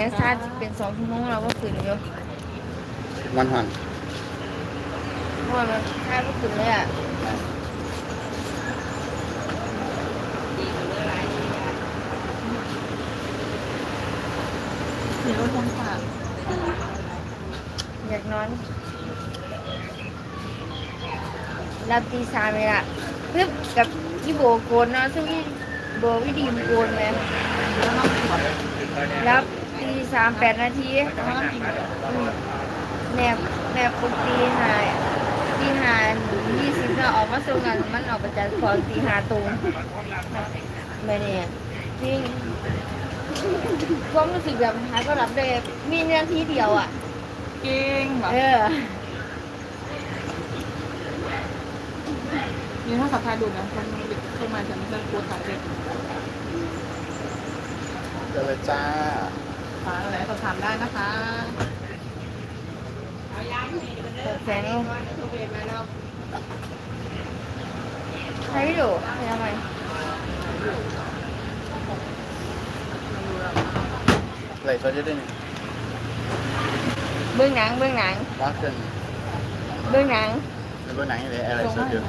แม่ซาดเป็นสองชั่วโมงเราก็ขึ้นอยู่มันหันเพราะว่ามันซาดก็ขึ้นเลยอะมีรถทางฝากอยากนอนรับตีสามเลยล่ะปึ๊บกับพี่โบโกนเนาะซึ่งพี่โบวิดีมโกนไหมรับตี สามแปดนาทีอืมแนบแนบปุ๊บตีหาตีหายี่สิบเราออกมาส่งกันมันออกประจันของตีหาตรงไม่เนี่ยที่ความรู้สึกแบบหาก็รับได้มีเรื่องที่เดียวอะเก่งแบบเออนี่ถ้าขับทายดูนะคนเข้ามาจะไม่ใช่กลัวถ่ายเด็กเจอเลยจ้า ฟ้าอะไรสอบถามได้นะคะเปิดแสงเอาใครไม่ดูใครทำไมไหลโซดจะได้หนึ่งเบื้องหนังเบื้องหนังว่าเกินเบื้องหนังในบนไหนเลยอะไรโซดอยู่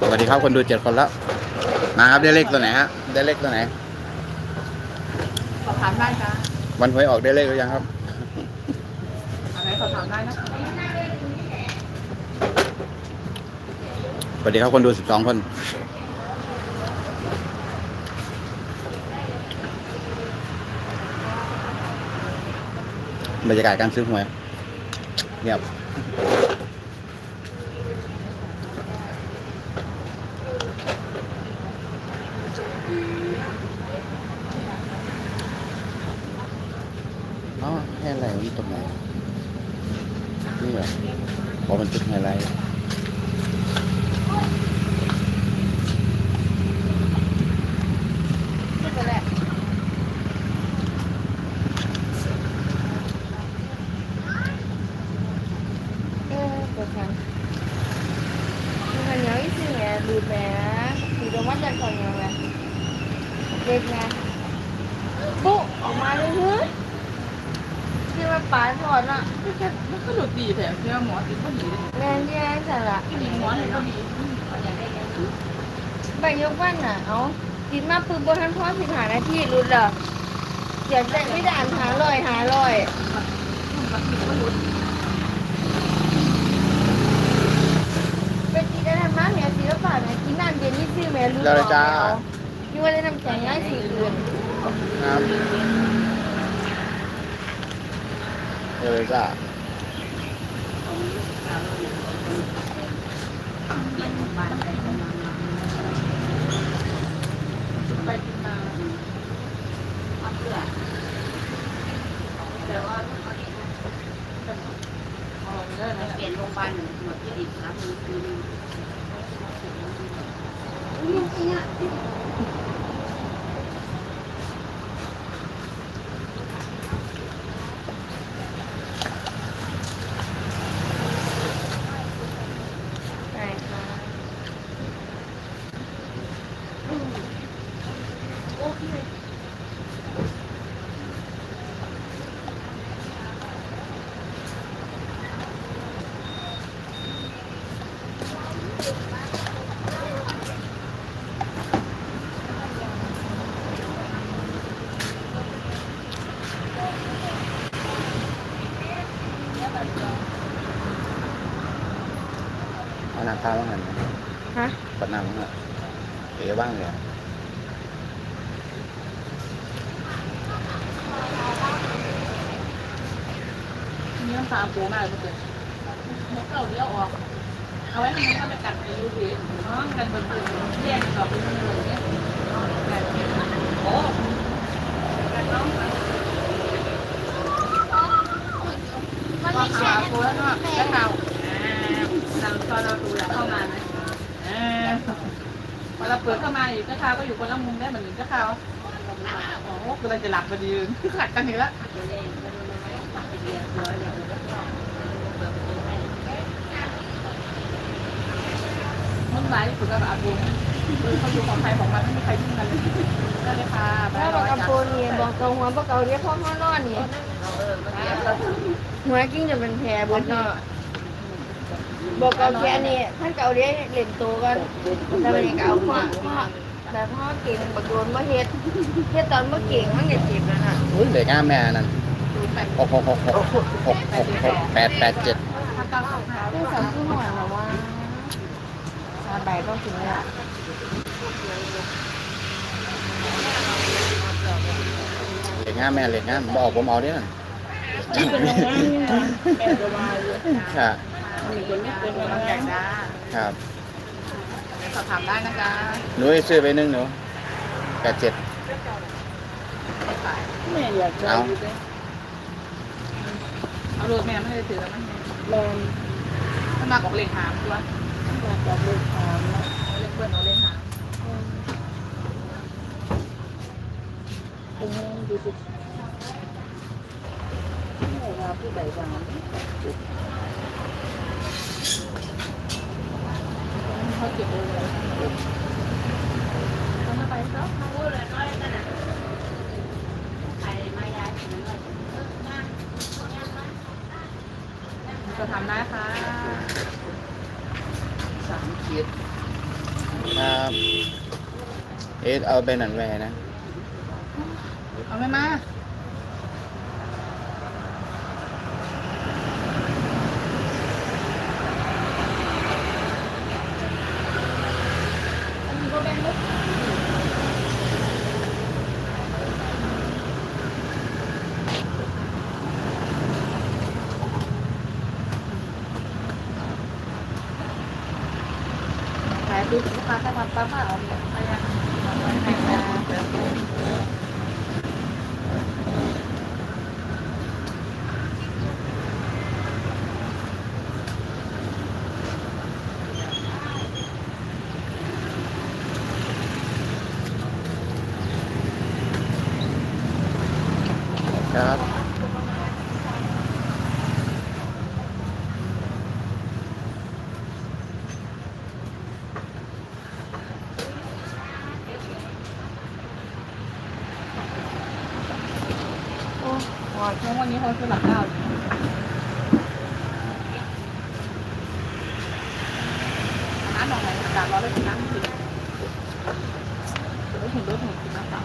สวัสดีครับคนดูเจ็ดคนแล้ว มาครับได้เลขตัวไหนฮะได้เลขตัวไหนสอบถามได้จ้าวันหวยออกได้เลขหรือยังครับอะไรสอบถามได้นะคะสวัสดีครับคนดูสิบสองคนบรรยากาศการซื้อหวยเงียบ อ๋อแค่อะไรมันตรงไหนนี่เหรอพอมันจุดไฮไลท์ นี่ก็แหละเออเปิดแสงมันเหนียวอีสิเนี่ยดูดแหม่ดูดวัดยันก่อนยังไงเด็กไงปุ๊ออกมาเลยเฮ้ยที่ ว่าป๋าสอนอะมันก็ดูดีแถมเชื่อหมอติดก็ดีเลยแม่ที่แม่สาระที่มีหมอเห็นก็ดีใบยกวันน่ะเอากินมาปืนบนทันพ่อสิบหานาทีรุดเหรอเสียใจไม่ด่านหาลอยหาลอยเป็นกินได้ทำมาแม่ศิลปะแม่กินน้ำเย็นนี่ซื้อแม่รู้ได้เลยจ้านี่ว่าได้น้ำแข็งง่ายสีอื่นครับ เออจ้า ไปกินมาเอาไปได้นะ เปลี่ยนโรงพยาบาลหมดที่ดิบรับมือคืน ใช่ค่ะ เอาน้ำข้าวบ้างหันฮะปัดน้ำบ้างอะเอ๋บ้างเลยมีน้ำตาปูมากเลยมกเก่าเลี้ยวออก เอาไว้ให้มันเข้าไปกัดในยูทีน้องกันบนตัวแยกต่อไปเป็นเลยเนี่ยโอ้กันน้องมันก็ไม่ใช่หาปูแล้วก็แล้วเราเรา เปิดเข้ามาอีกก็คาวก็อยู่คนละมุมได้เหมือนหนึ่งก็คาวโอ้กำลังจะหลับพอดีขัดกันอีกละมันหลายสุดก็แบบอาบุญคือเขาอยู่ของไทยของมันไม่มีใครยุ่งกันเลยก็เลยพาไปแล้วบอกกับโปนี่บอกกังหัวบอกกับเรียกพ่อพ่อนอนนี่หัวกิ้งจะเป็นแพรบนเนาะ บอกเกาแค่นี้ท่านเกาเรียกเล่นตัวกันแต่วันนี้เกาพ่อพ่อแต่พ่อเก่งบักโดนมาเฮ็ดเฮ็ดตอนเมื่อเก่งมันก็เจ็บแล้วน่ะอุ้ยเหล็กง่ามแม่นั่นดูไปหกหกหกหกหกหกหกแปดแปดเจ็ดถ้าเก้าสองห้าเรื่องสามที่หัวเราว่าซาใบต้องถึงแล้วเหล็กง่ามแม่เหล็กง่ามบอกผมเอาดิน่ะแม่จะมาเลยค่ะ มีคนไม่เป็นกำลังใจนะครับสอบถามได้นะจ๊ะหนูให้ซื้อไปหนึ่งหนูแปดเจ็ดแม่อยากเอาเอารถแม่ไม่ได้ถือแล้วมันแรงมันมากับเลขหามตัวมาจากลูกค้าเนาะเอาเลขเบิ้ลเอาเลขหามเป็นยังดูสิไม่ว่าผู้ใดบ้าง เขาเก็บเลยเลยเขาไม่ไปซะไปมายายถึงเลยจะทำได้ค่ะสามคิดครับเอะเอาไปหนันแวนะ เอาไม่มาอันนี้ก็แบ่งลูก ขายปุ๊บ ลูกค้าได้ความปั๊มอะเอาเนี่ยไปยังไปยัง ครับ โอ้โหช่วงวันนี้เขาคือหลักเก้าอยู่น้ำหนองไหนอากาศร้อนเลยกินน้ำจริงไม่ถึงรถหนูกินน้ำเปล่า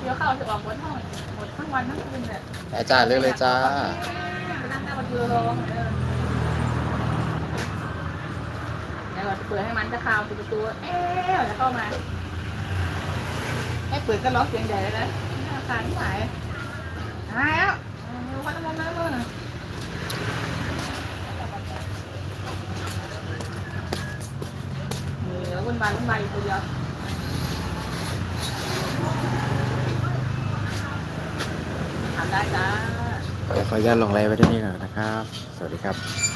เดี๋ยวเข้าจะออกบนห้องหม ดทั้งวันทั้งคืนเลยอาจารย์เลือกเลยจ้าไปนั่งหน้าประตูร้องเออเดี๋ยวเราจะเปิดให้มันจะคาวปิดประตูเอ๊ะจะเข้ามาให้เปิดก็ร้องเสียงใหญ่เลยนะอาคารที่ไหนหายแล้วมีคนมองน้ำมือนี่แล้ววุ่นวายวุ่นวายอยู่ตัวเดียวทำได้จ้า ขออนุญาตลงไลน์ไว้ที่นี่ก่อนนะครับ สวัสดีครับ